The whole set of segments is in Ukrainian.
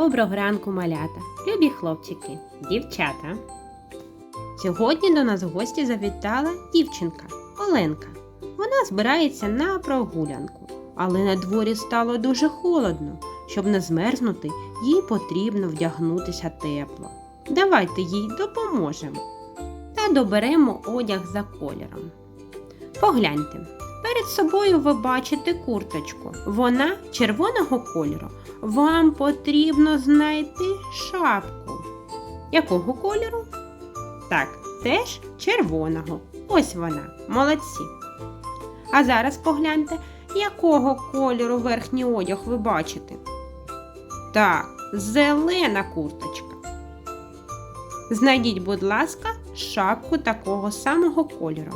Доброго ранку, малята, любі хлопчики, дівчата. Сьогодні до нас в гості завітала дівчинка Оленка. Вона збирається на прогулянку, але на дворі стало дуже холодно. Щоб не змерзнути, їй потрібно вдягнутися тепло. Давайте їй допоможемо та доберемо одяг за кольором. Погляньте, перед собою ви бачите курточку. Вона червоного кольору. Вам потрібно знайти шапку. Якого кольору? Так, теж червоного. Ось вона. Молодці. А зараз погляньте, якого кольору верхній одяг ви бачите. Так, зелена курточка. Знайдіть, будь ласка, шапку такого самого кольору.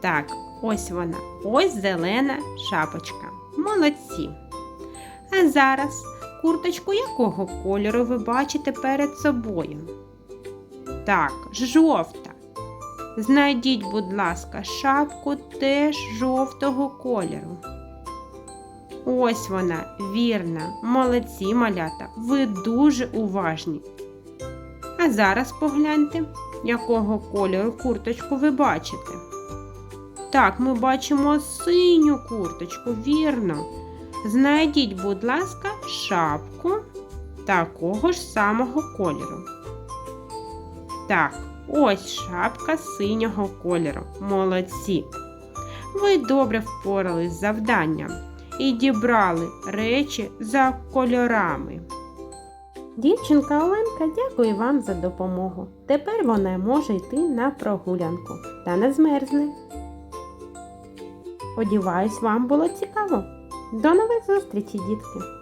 Так, ось вона. Ось зелена шапочка. Молодці. А зараз курточку якого кольору ви бачите перед собою? Так, жовта. Знайдіть, будь ласка, шапку теж жовтого кольору. Ось вона, вірна, молодці малята, ви дуже уважні. А зараз погляньте, якого кольору курточку ви бачите. Так, ми бачимо синю курточку, вірно. Знайдіть, будь ласка, шапку такого ж самого кольору. Так, ось шапка синього кольору. Молодці. Ви добре впорались з завданням і дібрали речі за кольорами. Дівчинка Оленка дякую вам за допомогу. Тепер вона може йти на прогулянку та не змерзне. Сподіваюсь, вам було цікаво. До нових зустрічей, дітки!